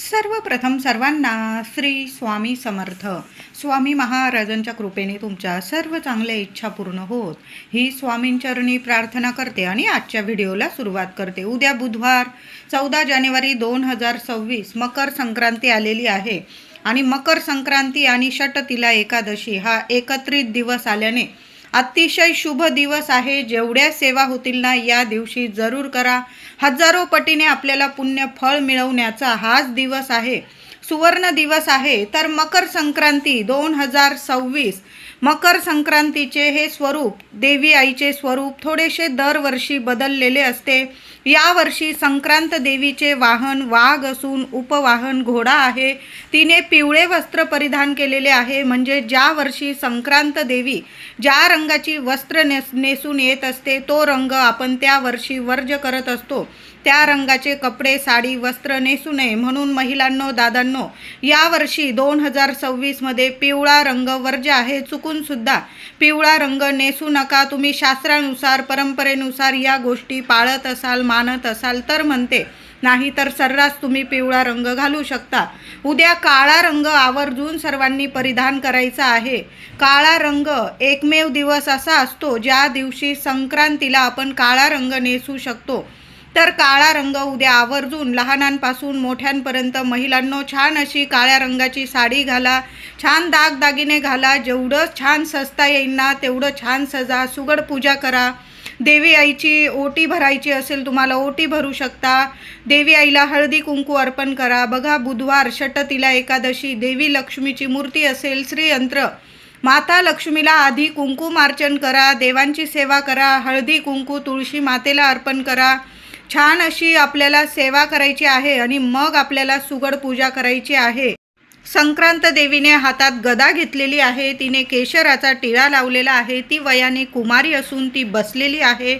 सर्वप्रथम सर्वांना श्री स्वामी समर्थ. स्वामी महाराजांच्या कृपेने तुमच्या सर्व चांगल्या इच्छा पूर्ण होत. ही स्वामींचरणी प्रार्थना करते आणि आजच्या व्हिडिओला सुरुवात करते. उद्या बुधवार चौदा जानेवारी दोन हजार सव्वीस मकर संक्रांती आलेली आहे. आणि मकर संक्रांती आणि षटतिला एकादशी हा एकत्रित दिवस आल्याने अतिशय शुभ दिवस आहे. जेवढ्या सेवा होतील ना या दिवशी जरूर करा. हजारो पटीने आपल्याला पुण्य फळ मिळवण्याचा हाच दिवस आहे. सुवर्ण दिवस आहे तर मकर संक्रांती दोन हजार सव्वीस. मकर संक्रांतीचे हे स्वरूप देवी आईचे स्वरूप थोडेसे दरवर्षी बदललेले असते. यावर्षी संक्रांत देवीचे वाहन वाघ असून उपवाहन घोडा आहे. तिने पिवळे वस्त्र परिधान केलेले आहे म्हणजे ज्या वर्षी संक्रांत देवी ज्या रंगाची वस्त्र नेस नेसून येत असते तो रंग आपण त्या वर्षी वर्ज करत असतो. त्या रंगाचे कपडे साडी वस्त्र नेसू नये म्हणून महिलांनो दादांनो यावर्षी दोन हजार सव्वीसमध्ये पिवळा रंग वर्ज्य आहे. चुकूनसुद्धा पिवळा रंग नेसू नका. तुम्ही शास्त्रानुसार परंपरेनुसार या गोष्टी पाळत असाल मानत असाल तर म्हणते. नाही तर सर्रास तुम्ही पिवळा रंग घालू शकता. उद्या काळा रंग आवर्जून सर्वांनी परिधान करायचा आहे. काळा रंग एकमेव दिवस असा असतो ज्या दिवशी संक्रांतीला आपण काळा रंग नेसू शकतो. तर काळा रंग उद्या आवर्जून लहानांपासून मोठ्यांपर्यंत महिलांनो छान अशी काळ्या रंगाची साडी घाला छान दागदागिने घाला जेवढं छान सजता येईल ना तेवढं छान सजा सुगड पूजा करा. देवी आईची ओटी भरायची असेल तुम्हाला ओटी भरू शकता. देवी आईला हळदी कुंकू अर्पण करा. बघा बुधवार षटतिला एकादशी देवी लक्ष्मीची मूर्ती असेल श्रीयंत्र. माता लक्ष्मीला आधी कुंकुमार्चन करा देवांची सेवा करा हळदी कुंकू तुळशी मातेला अर्पण करा. छान अशी आपल्याला सेवा करायची आहे आणि मग आपल्याला सुगड पूजा करायची आहे. संक्रांत देवीने हातात गदा घेतलेली आहे. तिने केशराचा टिळा लावलेला आहे. ती वयाने कुमारी असून ती बसलेली आहे.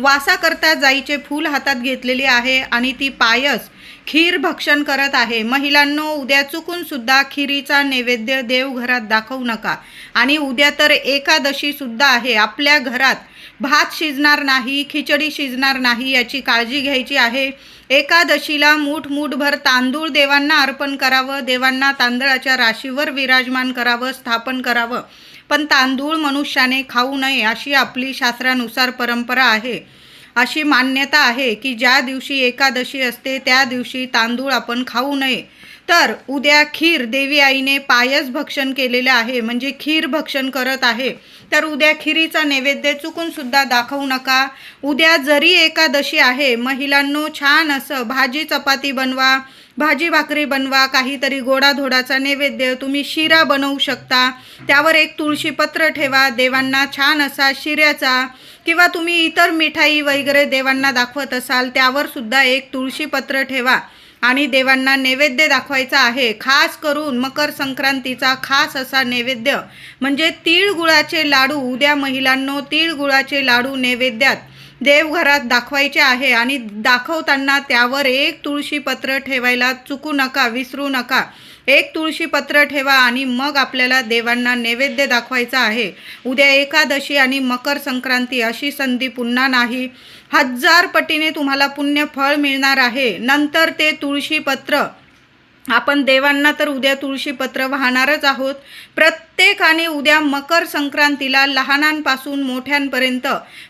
वासाकरता जाईचे फूल हातात घेतलेली आहे आणि ती पायस खीर भक्षण करत आहे. महिलांनो उद्या चुकून सुद्धा खिरीचा नैवेद्य देवघरात दाखवू नका. आणि उद्या तर एकादशी सुद्धा आहे. आपल्या घरात भात शिजणार नाही खिचडी शिजणार नाही याची काळजी घ्यायची आहे. एकादशीला मूठ मूठभर तांदूळ देवांना अर्पण करावं देवांना तांदळाच्या राशीवर विराजमान करावं स्थापन करावं. पण तांदूळ मनुष्याने खाऊ नये अशी आपली शास्त्रानुसार परंपरा आहे. अशी मान्यता आहे की ज्या दिवशी एकादशी असते त्या दिवशी तांदूळ आपण खाऊ नये. तर उद्या खीर देवी आईने पायस भक्षण केलेलं आहे म्हणजे खीर भक्षण करत आहे. तर उद्या खिरीचा नैवेद्य चुकूनसुद्धा दाखवू नका. उद्या जरी एकादशी आहे महिलांनो छान असं भाजी चपाती बनवा भाजी भाकरी बनवा काहीतरी गोडाधोडाचा नैवेद्य तुम्ही शिरा बनवू शकता. त्यावर एक तुळशीपत्र ठेवा देवांना छान असा शिऱ्याचा किंवा तुम्ही इतर मिठाई वगैरे देवांना दाखवत असाल त्यावर सुद्धा एक तुळशीपत्र ठेवा. आणि देवांना नैवेद्य दाखवायचा आहे. खास करून मकर संक्रांतीचा खास असा नैवेद्य म्हणजे तिळगुळाचे लाडू. उद्या महिलांनो तिळगुळाचे लाडू नैवेद्यात देवघरात दाखवायचे आहे आणि दाखवताना त्यावर एक तुळशी पत्र ठेवायला चुकू नका विसरू नका. एक तुळशी पत्र ठेवा आणि मग आपल्याला देवांना नैवेद्य दाखवायचा आहे. उद्या एकादशी आणि मकर संक्रांती अशी संधी पुन्हा नाही. हजार पटीने तुम्हाला पुण्य फळ मिळणार आहे. नंतर ते तुळशी पत्र. आपण देवांना तर उद्या तुळशीपत्र वाहणारच आहोत. प्रत्येकाने उद्या मकर संक्रांतीला लहानांपासून मोठ्यांपर्यंत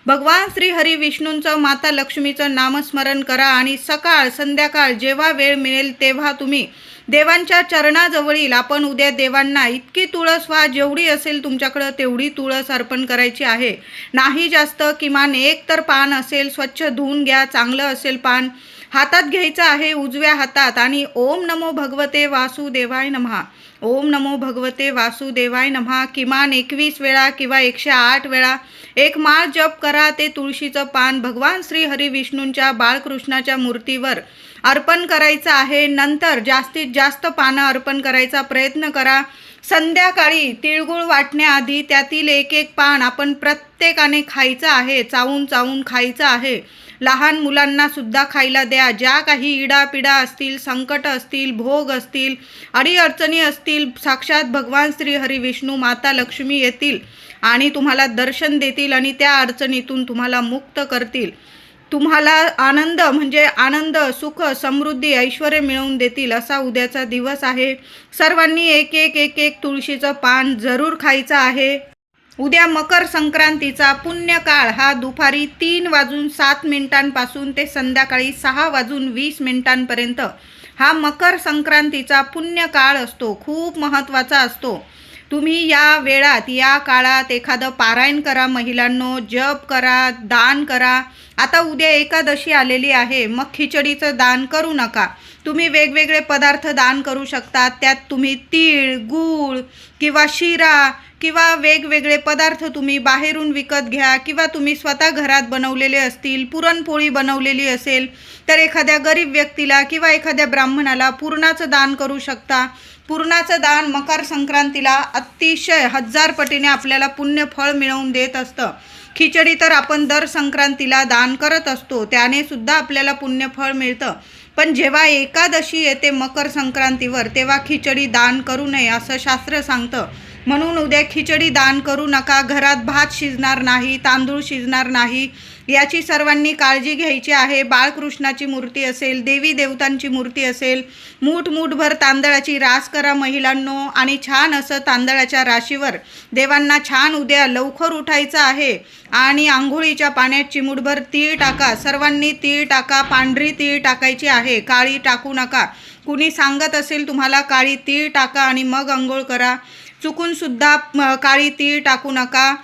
भगवान श्री हरी विष्णूंचं माता लक्ष्मीचं नामस्मरण करा आणि सकाळ संध्याकाळ जेव्हा वेळ मिळेल तेव्हा तुम्ही देवांच्या चरणाजवळील आपण उद्या देवांना इतकी तुळस व्हा जेवढी असेल तुमच्याकडं तेवढी तुळस अर्पण करायची आहे. नाही जास्त किमान एक तर पान असेल स्वच्छ धुवून घ्या चांगलं असेल पान. हातात घ्यायचं आहे उजव्या हातात आणि ओम नमो भगवते वासुदेवाय नमहा. ओम नमो भगवते वासुदेवाय नमहा. किमान एकवीस वेळा किंवा एकशे आठ वेळा एक माळ जप करा. ते तुळशीचं पान भगवान श्री हरी विष्णूंच्या बाळकृष्णाच्या मूर्तीवर अर्पण करायचं आहे. नंतर जास्तीत जास्त पानं अर्पण करायचा प्रयत्न करा. संध्याकाळी तिळगुळ वाटण्याआधी त्यातील एक एक पान आपण प्रत्येकाने खायचं आहे चावून चावून खायचं आहे. लहान मुलांना सुद्धा खायला द्या. ज्या काही इडापिडा असतील संकट असतील भोग असतील अडीअडचणी असतील साक्षात भगवान श्री हरी विष्णू माता लक्ष्मी येतील आणि तुम्हाला दर्शन देतील आणि त्या अडचणीतून तुम्हाला मुक्त करतील. तुम्हाला आनंद म्हणजे आनंद सुख समृद्धी ऐश्वर मिळवून देतील असा उद्याचा दिवस आहे. सर्वांनी एक एक एक एक तुळशीचं पान जरूर खायचं आहे. उद्या मकर संक्रांतीचा पुण्यकाळ. हा दुपारी तीन वाजून सात मिनिटांपासून ते संध्याकाळी सहा वाजून वीस मिनिटांपर्यंत हा मकर संक्रांतीचा पुण्यकाळ असतो. खूप महत्त्वाचा असतो. तुम्ही या वेळात या काळात एखादं पारायण करा महिलांनो जप करा दान करा. आता उद्या एकादशी आलेली आहे मग खिचडीचं दान करू नका. तुम्ही वेगवेगळे पदार्थ दान करू शकता. त्यात तुम्ही तीळ गूळ किंवा शिरा किंवा वेगवेगळे पदार्थ तुम्ही बाहेरून विकत घ्या किंवा तुम्ही स्वतः घरात बनवलेले असतील पुरणपोळी बनवलेली असेल तर एखाद्या गरीब व्यक्तीला किंवा एखाद्या ब्राह्मणाला पूर्णाचं दान करू शकता. पूर्णाचं दान मकर संक्रांतीला अतिशय हजार पटीने आपल्याला पुण्य फळ मिळवून देत असतं. खिचडी तर आपण दर संक्रांतीला दान करत असतो. त्याने सुद्धा आपल्याला पुण्यफळ मिळतं. पण जेव्हा एकादशी येते मकर संक्रांतीवर तेव्हा खिचडी दान करू नये असं शास्त्र सांगतं. म्हणून उद्या खिचडी दान करू नका. घरात भात शिजणार नाही तांदूळ शिजणार नाही याची सर्वांनी काळजी घ्यायची आहे. बाळकृष्णाची मूर्ती असेल देवी देवतांची मूर्ती असेल मूठ मूठभर तांदळाची रास करा महिलांनो. आणि छान असं तांदळाच्या राशीवर देवांना छान उद्या लवकर उठायचं आहे. आणि आंघोळीच्या पाण्यात चिमूटभर तीळ टाका. सर्वांनी तीळ टाका पांढरी तीळ टाकायची आहे. काळी टाकू नका. कुणी सांगत असेल तुम्हाला काळी तीळ टाका आणि मग आंघोळ करा. चुकूनसुद्धा काळी तीळ टाकू नका.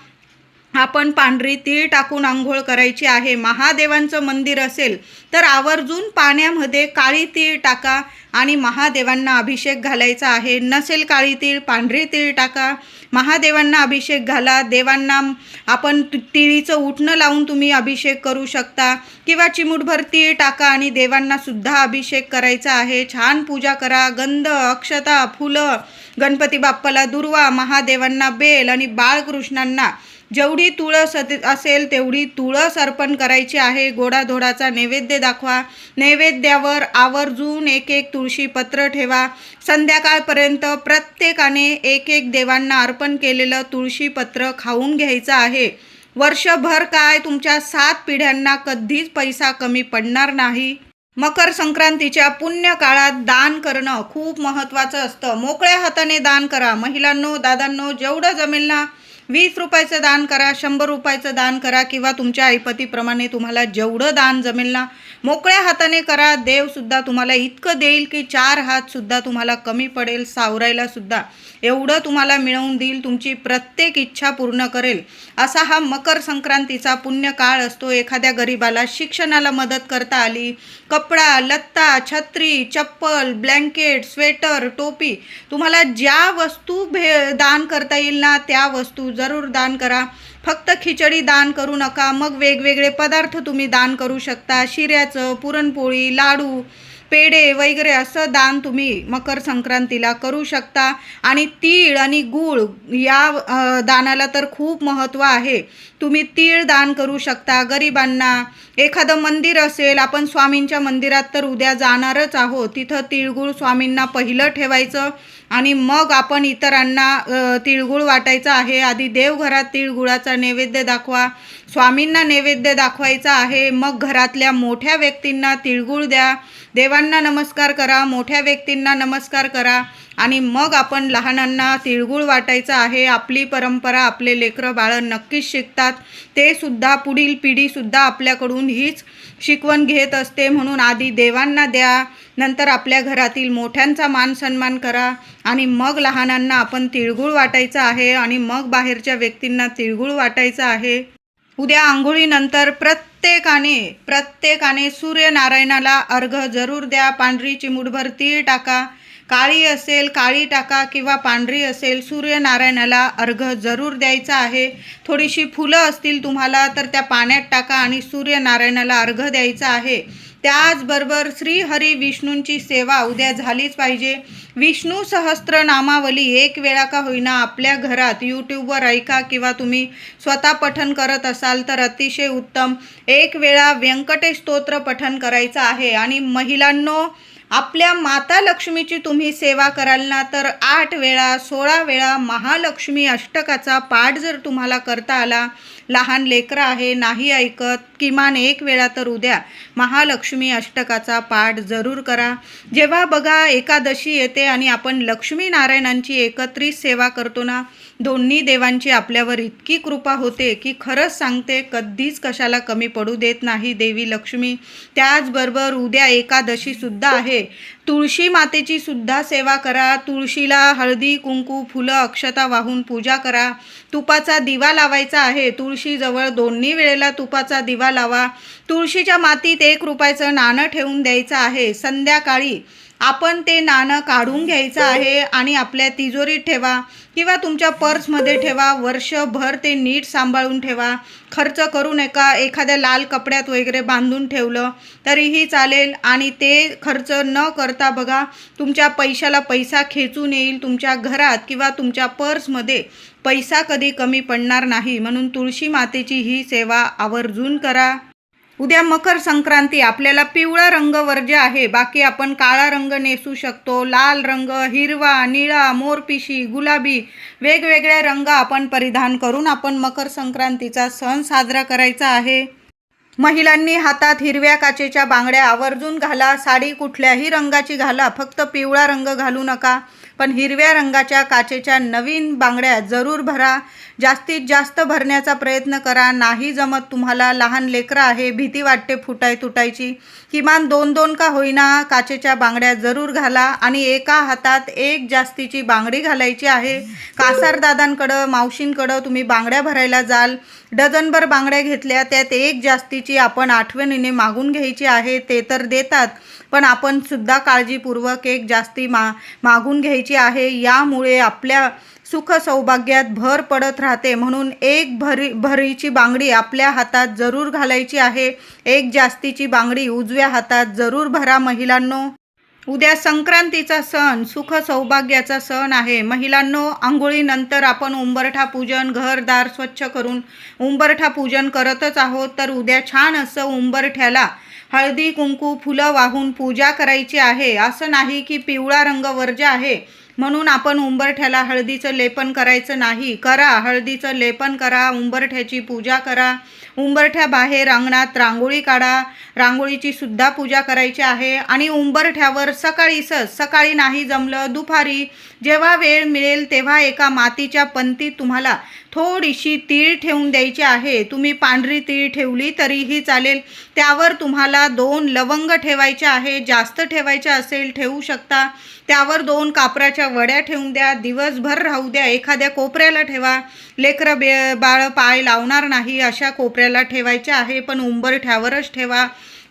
आपण पांढरी तीळ टाकून आंघोळ करायची आहे. महादेवांचं मंदिर असेल तर आवर्जून पाण्यामध्ये काळी तीळ टाका आणि महादेवांना अभिषेक घालायचा आहे. नसेल काळी तीळ पांढरी तीळ टाका. महादेवांना अभिषेक घाला. देवांना आपण तिळीचं उठणं लावून तुम्ही अभिषेक करू शकता किंवा चिमूटभर तीळ टाका आणि देवांना सुद्धा अभिषेक करायचा आहे. छान पूजा करा. गंध अक्षता फुलं गणपती बाप्पाला दुर्वा महादेवांना बेल आणि बाळकृष्णांना जेवढी तुळस असेल तेवढी तुळस अर्पण करायची आहे. गोडाधोडाचा नैवेद्य दाखवा. नैवेद्यावर आवर्जून एक एक तुळशी पत्र ठेवा. संध्याकाळपर्यंत प्रत्येकाने एक एक देवांना अर्पण केलेलं तुळशी पत्र खाऊन घ्यायचं आहे. वर्षभर काय तुमच्या सात पिढ्यांना कधीच पैसा कमी पडणार नाही. मकर संक्रांतीच्या पुण्य काळात दान करणं खूप महत्त्वाचं असतं. मोकळ्या हाताने दान करा. महिलांनो दादांनो जेवढं जमेल ना वीस रुपयाचं दान करा शंभर रुपयाचं दान करा किंवा तुमच्या ऐपतीप्रमाणे तुम्हाला जेवढं दान जमेल ना मोकळ्या हाताने करा. देवसुद्धा तुम्हाला इतकं देईल की चार हातसुद्धा तुम्हाला कमी पडेल सावरायलासुद्धा एवढं तुम्हाला मिळवून देईल तुमची प्रत्येक इच्छा पूर्ण करेल. असा हा मकर संक्रांतीचा पुण्य काळ असतो. एखाद्या गरीबाला शिक्षणाला मदत करता आली कपडा लत्ता छत्री चप्पल ब्लँकेट स्वेटर टोपी तुम्हाला ज्या वस्तू भे दान करता येईल ना त्या वस्तू जरूर दान करा. फक्त खिचडी दान करू नका. मग वेगवेगळे पदार्थ तुम्ही दान करू शकता. शिऱ्याचं पुरणपोळी लाडू पेढे वगैरे असं दान तुम्ही मकर संक्रांतीला करू शकता. आणि तीळ आणि गूळ या दानाला तर खूप महत्त्व आहे. तुम्ही तीळ दान करू शकता. गरिबांना एखादं मंदिर असेल आपण स्वामींच्या मंदिरात तर उद्या जाणारच आहोत. तिथं तिळगुळ स्वामींना पहिलं ठेवायचं. आणि मग आपण इतरांना तिळगुळ वाटायचं आहे. आधी देवघरात तिळगुळाचा नैवेद्य दाखवा. स्वामींना नैवेद्य दाखवायचा आहे. मग घरातल्या मोठ्या व्यक्तींना तिळगुळ द्या. देवांना नमस्कार करा. मोठ्या व्यक्तींना नमस्कार करा. आणि मग आपण लहानांना तिळगुळ वाटायचं आहे. आपली परंपरा आपले लेकरं बाळं नक्कीच शिकतात. ते सुद्धा पुढील पिढीसुद्धा आपल्याकडून हीच शिकवण घेत असते. म्हणून आधी देवांना द्या. नंतर आपल्या घरातील मोठ्यांचा मान सन्मान करा. आणि मग लहानांना आपण तिळगुळ वाटायचं आहे. आणि मग बाहेरच्या व्यक्तींना तिळगुळ वाटायचं आहे. उद्या आंघोळीनंतर प्रत्येकाने प्रत्येकाने सूर्यनारायणाला अर्घ जरूर द्या. पांढरी चिमूटभर तीळ टाका. काळी असेल काळी टाका किंवा पांढरी असेल सूर्यनारायणाला अर्घ जरूर द्यायचा आहे. थोडीशी फुलं असतील तुम्हाला तर त्या पाण्यात टाका आणि सूर्यनारायणाला अर्घ द्यायचा आहे. त्याचबरोबर श्रीहरी विष्णूंची सेवा उद्या झालीच पाहिजे. विष्णू सहस्त्र नामावली एक वेळा का होईना आपल्या घरात यूट्यूबवर ऐका किंवा तुम्ही स्वतः पठन करत असाल तर अतिशय उत्तम. एक वेळा व्यंकटेश स्तोत्र पठन करायचं आहे आणि महिलांनो आपल्या माता लक्ष्मीची तुम्ही सेवा कराल ना तर आठ वेळा सोळा वेळा महालक्ष्मी अष्टकाचा पाठ जर तुम्हाला करता आला लहान लेकरं आहे नाही ऐकत किमान एक वेळा तर उद्या महालक्ष्मी अष्टकाचा पाठ जरूर करा. जेव्हा बघा एकादशी येते आणि आपण लक्ष्मीनारायणांची एकत्रित सेवा करतो ना दोन्ही देवांची आपल्यावर इतकी कृपा होते की खरंच सांगते कधीच कशाला कमी पडू देत नाही देवी लक्ष्मी. त्याचबरोबर उद्या एकादशीसुद्धा आहे. तुळशी मातेची सुद्धा सेवा करा. तुळशीला हळदी कुंकू फुलं अक्षता वाहून पूजा करा. तुपाचा दिवा लावायचा आहे. तुळशीजवळ दोन्ही वेळेला तुपाचा दिवा लावा. तुळशीच्या मातीत एक रुपयाचं नाणं ठेवून द्यायचं आहे. संध्याकाळी आपण ते नाणं काढून घ्यायचं आहे आणि आपल्या तिजोरीत ठेवा किंवा तुमच्या पर्समध्ये ठेवा. वर्षभर ते नीट सांभाळून ठेवा. खर्च करू नका. एखाद्या लाल कपड्यात वगैरे बांधून ठेवलं तरीही चालेल आणि ते खर्च न करता बघा तुमच्या पैशाला पैसा खेचून येईल. तुमच्या घरात किंवा तुमच्या पर्समध्ये पैसा कधी कमी पडणार नाही. म्हणून तुळशी मातेची ही सेवा आवर्जून करा. उद्या मकर संक्रांती आपल्याला पिवळा रंग वर्ज्य आहे. बाकी आपण काळा रंग नेसू शकतो. लाल रंग हिरवा निळा मोरपिशी गुलाबी वेगवेगळे रंग आपण परिधान करून आपण मकर संक्रांतीचा सण साजरा करायचा आहे. महिलांनी हातात हिरव्या काचेच्या बांगड्या आवर्जून घाला. साडी कुठल्याही रंगाची घाला. फक्त पिवळा रंग घालू नका. पण हिरव्या रंगाच्या काचेच्या नवीन बांगड्या जरूर भरा. जास्तीत जास्त भरण्याचा प्रयत्न करा. नाही जमत तुम्हाला लहान लेकरं आहे भीती वाटते फुटाय तुटायची किमान दोन दोन का होईना काचेच्या बांगड्या जरूर घाला आणि एका हातात एक जास्तीची बांगडी घालायची आहे. कासारदादांकडं मावशींकडं तुम्ही बांगड्या भरायला जाल. डझनभर बांगड्या घेतल्या त्यात एक जास्तीची आपण आठवणीने मागून घ्यायची आहे ते तर देतात. पण आपण सुद्धा काळजीपूर्वक एक जास्ती मा मागून घ्यायची आहे. यामुळे आपल्या सुख सौभाग्यात भर पडत राहते. म्हणून एक भरी भरीची बांगडी आपल्या हातात जरूर घालायची आहे. एक जास्तीची बांगडी उजव्या हातात जरूर भरा महिलांनो. उद्या संक्रांतीचा सण सुख सौभाग्याचा सण आहे. महिलांनो आंघोळीनंतर आपण उंबरठा पूजन घरदार स्वच्छ करून उंबरठा पूजन करतच आहोत. तर उद्या छान असं उंबरठ्याला हळदी कुंकू फुलं वाहून पूजा करायची आहे. असं नाही की पिवळा रंग वर्ज आहे. म्हणून आपण उंबरठ्याला हळदीचं लेपन करायचं नाही. करा हळदीचं लेपन करा उंबरठ्याची पूजा करा. उंबरठ्या बाहेर अंगणात रांगोळी काढा. रांगोळीची सुद्धा पूजा करायची आहे. आणि उंबरठ्यावर सकाळीच सकाळी नाही जमलं दुपारी जेव्हा वेळ मिळेल तेव्हा एका मातीच्या पंतीत तुम्हाला थोडीशी तीळ ठेवून द्यायची आहे. तुम्ही पांढरी तीळ ठेवली तरीही चालेल. त्यावर तुम्हाला दोन लवंग ठेवायचे आहे. जास्त ठेवायचे असेल ठेवू शकता. त्यावर दोन कापराच्या वड्या ठेवून द्या दिवसभर राहू द्या एखाद्या कोपऱ्याला ठेवा. लेकरं बे बाळ पाय लावणार नाही अशा कोपऱ्याला ठेवायचे आहे पण उंबरठ्यावरच ठेवा.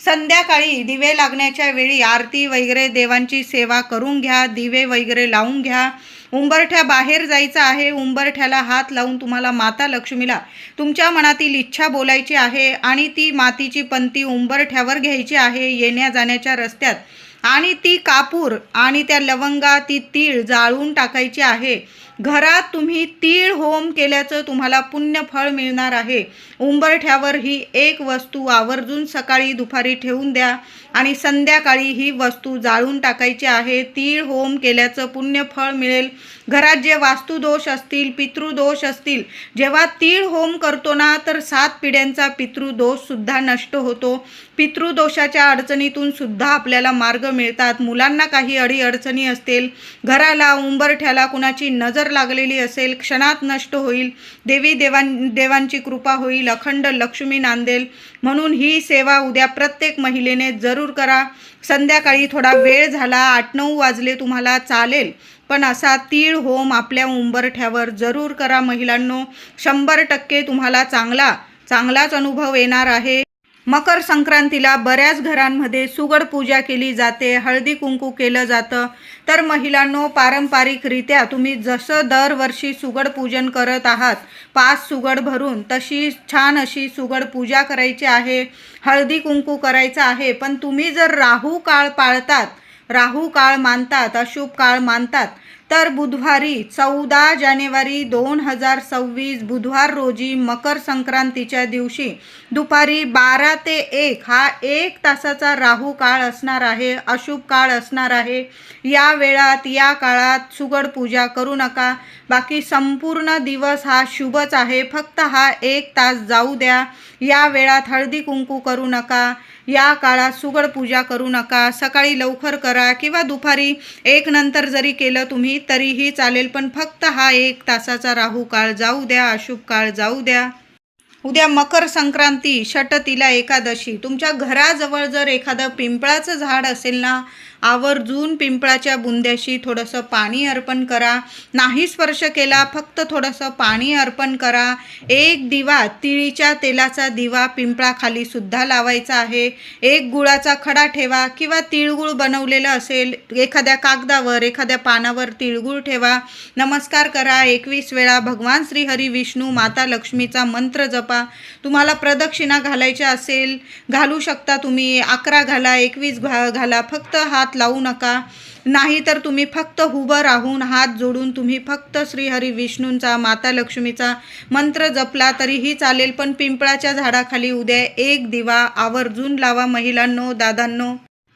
संध्याकाळी दिवे लागण्याच्या वेळी आरती वगैरे देवांची सेवा करून घ्या दिवे वगैरे लावून घ्या. उंबरठ्या बाहेर जायचं आहे उंबरठ्याला हात लावून तुम्हाला माता लक्ष्मीला तुमच्या मनातील इच्छा बोलायची आहे आणि ती मातीची पंती उंबरठ्यावर घ्यायची आहे. येण्या जाण्याच्या रस्त्यात आणि ती कापूर आणि त्या लवंगा ती तीळ जाळून टाकायची आहे. घरात तुम्ही तीळ होम केल्याचं तुम्हाला पुण्य फळ मिळणार आहे. उंबरठ्यावर ही एक वस्तू आवर्जून सकाळी दुपारी ठेवून द्या आणि संध्याकाळी ही वस्तू जाळून टाकायची आहे. तीळ होम केल्याचं पुण्य फळ मिळेल. घरात जे वास्तुदोष असतील पितृदोष असतील जेव्हा तीळ होम करतो ना तर सात पिढ्यांचा पितृदोषसुद्धा नष्ट होतो. पितृदोषाच्या अडचणीतून सुद्धा आपल्याला मार्ग मिळतात. मुलांना काही अडीअडचणी असतील घराला उंबरठ्याला कुणाची नजर लागलेली असेल क्षणात नष्ट होईल. देवी देवां देवांची कृपा होईल. अखंड लक्ष्मी नांदेल. म्हणून ही सेवा उद्या प्रत्येक महिलेने जरूर करा. संध्याकाळी थोडा वेळ झाला आठ नऊ वाजले तुम्हाला चालेल. पण असा तीळ होम आपल्या उंबरठ्यावर जरूर करा महिलांनो. शंभर टक्के तुम्हाला चांगला चांगलाच अनुभव येणार आहे. मकर संक्रांतीला बऱ्याच घरांमध्ये सुगड पूजा केली जाते हळदी कुंकू केलं जातं. तर महिलांनो पारंपरिकरित्या तुम्ही जसं दरवर्षी सुगड पूजन करत आहात पाच सुगड भरून तशी छान अशी सुगड पूजा करायची आहे हळदी कुंकू करायचं आहे. पण तुम्ही जर राहू काळ पाळतात राहू काळ मानतात अशुभ काळ मानतात तर बुधवारी चौदा जानेवारी दोन हजार सव्वीस बुधवार रोजी मकर संक्रांतीच्या दिवशी दुपारी बारा ते एक हा एक तासाचा राहू काळ असणार आहे अशुभ काळ असणार आहे. या वेळात या काळात सुगड पूजा करू नका. बाकी संपूर्ण दिवस हा शुभच आहे. फक्त हा एक तास जाऊ द्या. या वेळात हळदी कुंकू करू नका. या काळात सुगड पूजा करू नका सकाळी लवकर करा किंवा दुपारी एक नंतर जरी केलं तुम्ही तरीही चालेल पण फक्त हा एक तासाचा राहू काळ जाऊ द्या अशुभ काळ जाऊ द्या. उद्या मकर संक्रांती षटतीला एकादशी. तुमच्या घराजवळ जर एखादं पिंपळाचं झाड असेल ना आवर्जून पिंपळाच्या बुंद्याशी थोडंसं पाणी अर्पण करा. नाही स्पर्श केला फक्त थोडंसं पाणी अर्पण करा. एक दिवा तिळीच्या तेलाचा दिवा पिंपळाखाली सुद्धा लावायचा आहे. एक गुळाचा खडा ठेवा किंवा तिळगुळ बनवलेलं असेल एखाद्या कागदावर एखाद्या पानावर तिळगुळ ठेवा. नमस्कार करा एकवीस वेळा भगवान श्रीहरी विष्णू माता लक्ष्मीचा मंत्र जपा. तुम्हाला प्रदक्षिणा घालायच्या असेल घालू शकता तुम्ही. अकरा घाला एकवीस घा घाला फक्त हात लावू नका. नाही तर तुम्ही फक्त उभं राहून हात जोडून तुम्ही फक्त श्रीहरी विष्णूंचा माता लक्ष्मीचा मंत्र जपला तरीही चालेल. पण पिंपळाच्या झाडाखाली उद्या एक दिवा आवर्जून लावा महिलांनो दादांनो.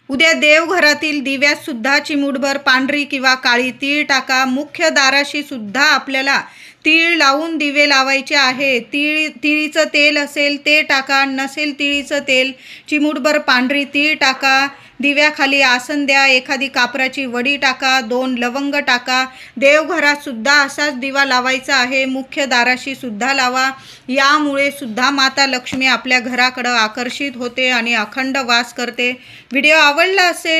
उद्या देवघरातील दिव्यात सुद्धा चिमूटभर पांढरी किंवा काळी तीळ टाका. मुख्य दाराशी सुद्धा आपल्याला तीळ लावून दिवे लावायचे आहे. तीळ तिळीचं तेल असेल ते टाका नसेल तिळीचं तेल चिमूटभर पांढरी तीळ टाका दिव्याखाली आसन द्या एखादी कापराची वडी टाका दोन लवंग टाका. देवघरात सुद्धा असाच दिवा लावायचा आहे. मुख्य दाराशी सुद्धा लावा. यामुळे सुद्धा माता लक्ष्मी आपल्या घराकडं आकर्षित होते आणि अखंड वास करते. व्हिडिओ आवडला असेल